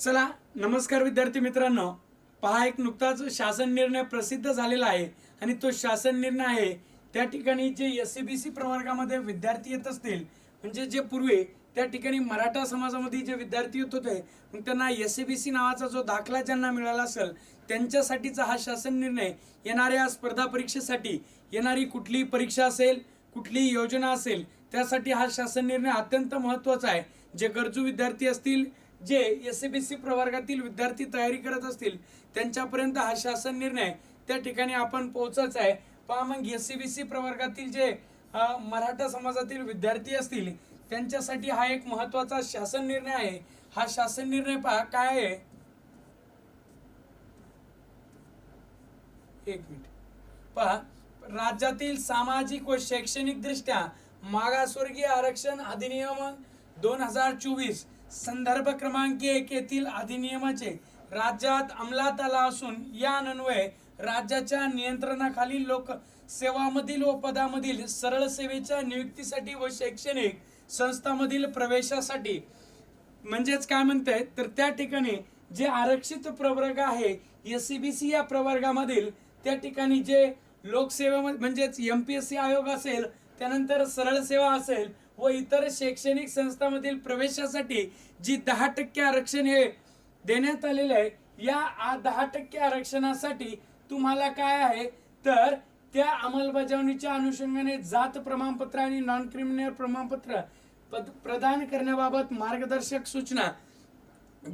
चला नमस्कार विद्यार्थी मित्रांनो. पहा एक नुकताच शासन निर्णय प्रसिद्ध झालेला आहे आणि तो शासन निर्णय आहे त्या ठिकाणी जे एस सी बी सी प्रवर्गामध्ये विद्यार्थी येत असतील म्हणजे जे पूर्वी त्या ठिकाणी मराठा समाजामध्ये जे विद्यार्थी येत होते मग त्यांना एस सी बी सी नावाचा जो दाखला ज्यांना मिळाला असेल त्यांच्यासाठीचा हा शासन निर्णय येणाऱ्या स्पर्धा परीक्षेसाठी येणारी कुठलीही परीक्षा असेल कुठलीही योजना असेल त्यासाठी हा शासन निर्णय अत्यंत महत्त्वाचा आहे. जे गरजू विद्यार्थी असतील जे एस बी सी प्रवर्गातील विद्यार्थी तयारी करत असतील त्यांच्यापर्यंत हा शासन निर्णय त्या ठिकाणी आपण पोहोचच आहे. पहा मग एस सी बी सी प्रवर्गातील जे मराठा समाजातील विद्यार्थी असतील त्यांच्यासाठी हा एक महत्त्वाचा शासन निर्णय आहे. हा शासन निर्णय पहा काय आहे? एक मिनिट. पहा राज्यातील सामाजिक व शैक्षणिक दृष्ट्या मागासवर्गीय आरक्षण अधिनियम दोन हजार चोवीस संदर्भ क्रमांक एक येथील अधिनियमाचे राज्यात अंमलात आला असून या अन्वये राज्याच्या नियंत्रणाखाली लोक सेवामधील व पदामधील सरळ सेवेच्या नियुक्तीसाठी व शैक्षणिक संस्थामधील प्रवेशासाठी. म्हणजेच काय म्हणते तर त्या ठिकाणी जे आरक्षित प्रवर्ग आहे एस सी बी सी या प्रवर्गामधील त्या ठिकाणी जे लोकसेवा म्हणजेच एम पी एस सी आयोग असेल त्यानंतर सरळ सेवा असेल व इतर शैक्षणिक संस्थांमधील प्रवेशासाठी जी दहा टक्के आरक्षण हे देण्यात आलेलं आहे या दहा टक्के आरक्षणासाठी तुम्हाला काय आहे? तर त्या अंमलबजावणीच्या अनुषंगाने जात प्रमाणपत्र आणि नॉन क्रिमिनल प्रमाणपत्र पद- प्रदान करण्याबाबत मार्गदर्शक सूचना.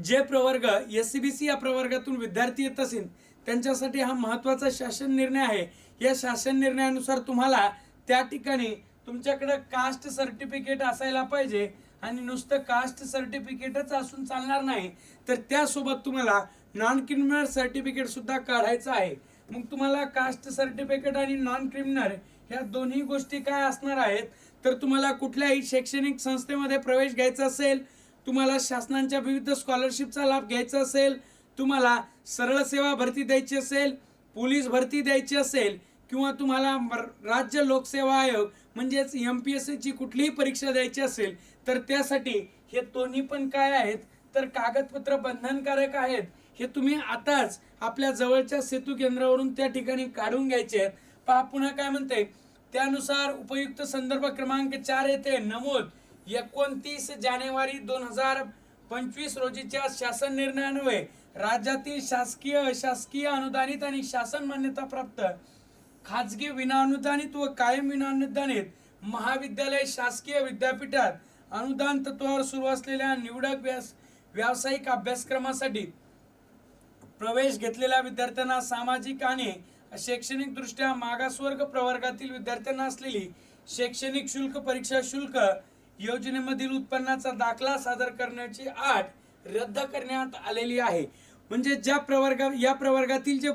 जे प्रवर्ग एस सी बी सी या प्रवर्गातून विद्यार्थी येत असेल त्यांच्यासाठी हा महत्त्वाचा शासन निर्णय आहे. या शासन निर्णयानुसार तुम्हाला त्या ठिकाणी तुमच्याकडे कास्ट सर्टिफिकेट असायला पाहिजे आणि नुसतं कास्ट सर्टिफिकेटच असून चालणार नाही तर त्यासोबत तुम्हाला नॉन क्रिमिनल सर्टिफिकेट सुद्धा काढायचं आहे. मग तुम्हाला कास्ट सर्टिफिकेट आणि नॉन क्रिमिनल ह्या दोन्ही गोष्टी काय असणार आहेत? तर तुम्हाला कुठल्याही शैक्षणिक संस्थेमध्ये प्रवेश घ्यायचा असेल तुम्हाला शासनाच्या विविध स्कॉलरशिपचा लाभ घ्यायचा असेल तुम्हाला सरळ सेवा भरती द्यायची असेल पोलीस भरती द्यायची असेल किंवा तुम्हाला राज्य लोकसेवा आयोग म्हणजेच एम पी एस ची कुठलीही परीक्षा द्यायची असेल तर त्यासाठी हे दोन्ही पण काय आहेत? तर कागदपत्र बंधनकारक आहेत. हे तुम्ही आताच आपल्या जवळच्या सेतू केंद्रावरून त्या ठिकाणी काढून घ्यायचे आहेत. पहा पुन्हा काय म्हणते त्यानुसार उपयुक्त संदर्भ क्रमांक चार येथे नमूद एकोणतीस जानेवारी दोन हजार पंचवीस रोजीच्या शासन निर्णयान्वये राज्यातील शासकीय अशासकीय अनुदानित आणि शासन मान्यता प्राप्त खाजगी विनाअनुदानित व कायम विनाअनुदानित महाविद्यालय शासकीय विद्यापीठात अनुदान तत्वावर सुरू असलेल्या निवडक व्यास व्यावसायिक अभ्यासक्रमासाठी प्रवेश घेतलेल्या विद्यार्थ्यांना सामाजिक आणि शैक्षणिक दृष्ट्या मागासवर्ग प्रवर्गातील विद्यार्थ्यांना असलेली शैक्षणिक शुल्क परीक्षा शुल्क योजनेमधील उत्पन्नाचा दाखला सादर करण्याची आठ रद्द करण्यात आलेली आहे. म्हणजे ज्या प्रवर्गा या प्रवर्गातील जे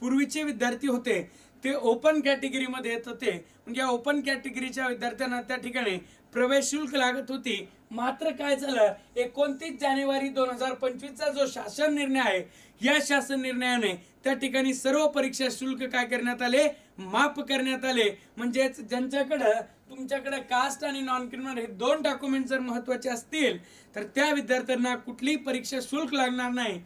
पूर्वीचे विद्यार्थी होते ते ओपन कॅटेगरीमध्ये येत होते. म्हणजे या ओपन कॅटेगरीच्या विद्यार्थ्यांना त्या ठिकाणी प्रवेश शुल्क लागत होती. मात्र काय झालं? एकोणतीस जानेवारी दोन हजार पंचवीसचा जो शासन निर्णय आहे या शासन निर्णयाने त्या ठिकाणी सर्व परीक्षा शुल्क काय करण्यात आले? माफ करण्यात आले. म्हणजेच ज्यांच्याकडं तुमच्याकडे कास्ट आणि नॉन क्रिमिनल हे दोन डॉक्युमेंट जर महत्त्वाचे असतील तर त्या विद्यार्थ्यांना कुठलीही परीक्षा शुल्क लागणार नाही.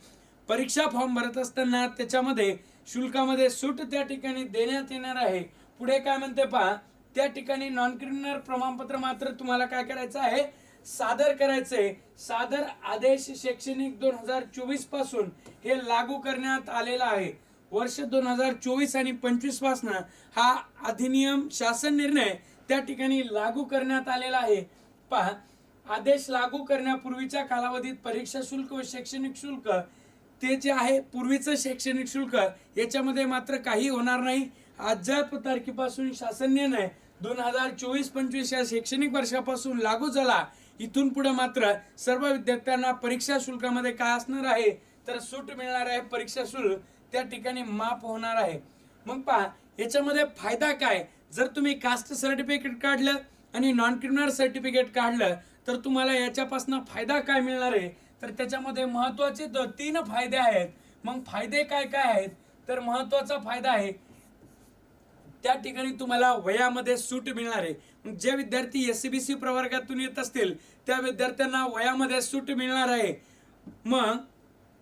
परीक्षा फॉर्म भरत असताना त्याच्यामध्ये शुल्कामध्ये सूट त्या ठिकाणी देण्यात येणार आहे. पुढे काय म्हणते पहा त्या ठिकाणी नॉन क्रिमिनल प्रमाणपत्र मात्र तुम्हाला काय करायचं आहे? सादर करायचंय. सादर आदेश शैक्षणिक दोन हजार चोवीसपासून हे लागू करण्यात आलेला आहे. वर्ष दोन हजार चोवीस आणि पंचवीसपासून हा अधिनियम शासन निर्णय त्या ठिकाणी लागू करण्यात आलेला आहे. पहा आदेश लागू करण्यापूर्वीच्या कालावधीत परीक्षा शुल्क व शैक्षणिक शुल्क ते जे आहे पूर्वीचं शैक्षणिक शुल्क याच्यामध्ये मात्र काही होणार नाही. अद्याप तारखेपासून शासन निर्णय दोन हजार चोवीस पंचवीस या शैक्षणिक वर्षापासून लागू झाला इथून पुढे मात्र सर्व विद्यार्थ्यांना परीक्षा शुल्कामध्ये काय असणार आहे तर सूट मिळणार आहे परीक्षा शुल्क त्या ठिकाणी माफ होणार आहे. मग पहा याच्यामध्ये फायदा काय? जर तुम्ही कास्ट सर्टिफिकेट काढलं आणि नॉन क्रिमिनल सर्टिफिकेट काढलं तर तुम्हाला याच्यापासून फायदा काय मिळणार आहे? तर त्याच्यामध्ये महत्त्वाचे द- तीन फायदे आहेत. मग फायदे काय काय आहेत? तर महत्त्वाचा फायदा आहे त्या ठिकाणी तुम्हाला वयामध्ये सूट मिळणार आहे. मग जे विद्यार्थी एस सी बी सी प्रवर्गातून येत असतील त्या विद्यार्थ्यांना वयामध्ये सूट मिळणार आहे. मग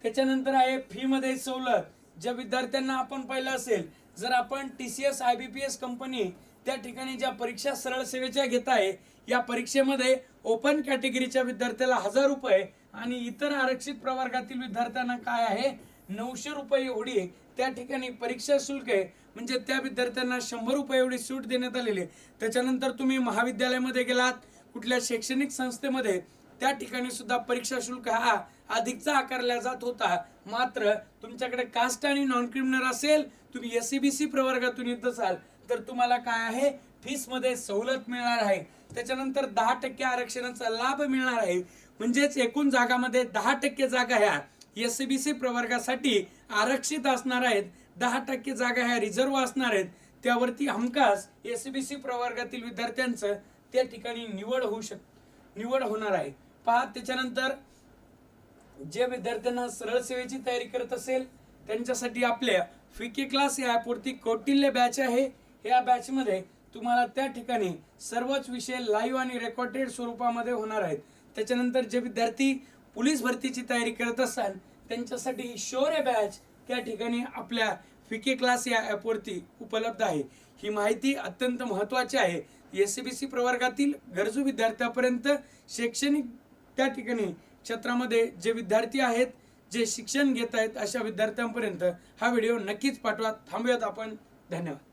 त्याच्यानंतर आहे फीमध्ये सवलत. ज्या विद्यार्थ्यांना आपण पाहिलं असेल जर आपण T C S I B P S company त्या ठिकाणी ज्या परीक्षा सरळ सेवेच्या घेत आहे या परीक्षेमध्ये ओपन कॅटेगरीच्या विद्यार्थ्याला हजार रुपये आणि इतर आरक्षित प्रवर्गातील विद्यार्थ्यांना काय आहे? नऊशे रुपये एवढी त्या ठिकाणी परीक्षा शुल्क आहे. म्हणजे त्या विद्यार्थ्यांना शंभर रुपये एवढी सूट देण्यात आलेली आहे. त्याच्यानंतर तुम्ही महाविद्यालयामध्ये गेलात कुठल्या शैक्षणिक संस्थेमध्ये त्या ठिकाणी सुद्धा परीक्षा शुल्क हा अधिकचा आकारला जात होता. मात्र तुमच्याकडे कास्ट आणि नॉन क्रिमिनल असेल तुम्ही एस सी बी सी प्रवर्गातून येत असाल तर तुम्हाला काय आहे? फीसमध्ये सवलत मिळणार आहे. त्याच्यानंतर दहा टक्के आरक्षणाचा लाभ मिळणार आहे. म्हणजेच एकूण जागामध्ये दहा टक्के जागा ह्या एस सी बी सी प्रवर्गासाठी आरक्षित असणार आहेत. दहा टक्के जागा ह्या रिझर्व असणार आहेत. त्यावरती हमखास एस सी बी सी प्रवर्गातील विद्यार्थ्यांचं त्या ठिकाणी निवड होऊ शक निवड होणार आहे. पहा त्याच्यानंतर जे विद्यार्थ्यांना सरळ सेवेची तयारी करत असेल त्यांच्यासाठी आपल्या फिके क्लास या ॲपवरती कौटिल्य बॅच आहे. या बॅचमध्ये तुम्हाला त्या ठिकाणी सर्वच विषय लाईव्ह आणि रेकॉर्डेड स्वरूपामध्ये होणार आहेत. त्याच्यानंतर जे विद्यार्थी पोलीस भरतीची तयारी करत असाल त्यांच्यासाठी ही शौर्य बॅच त्या ठिकाणी आपल्या फिके क्लास या ॲपवरती उपलब्ध आहे. ही माहिती अत्यंत महत्त्वाची आहे. एस सी बी सी प्रवर्गातील गरजू विद्यार्थ्यापर्यंत शैक्षणिक त्या ठिकाणी क्षेत्रामध्ये जे विद्यार्थी आहेत जे शिक्षण घेत आहेत अशा विद्यार्थ्यांपर्यंत हा व्हिडिओ नक्कीच पाठवा. थांबूयात आपण. धन्यवाद.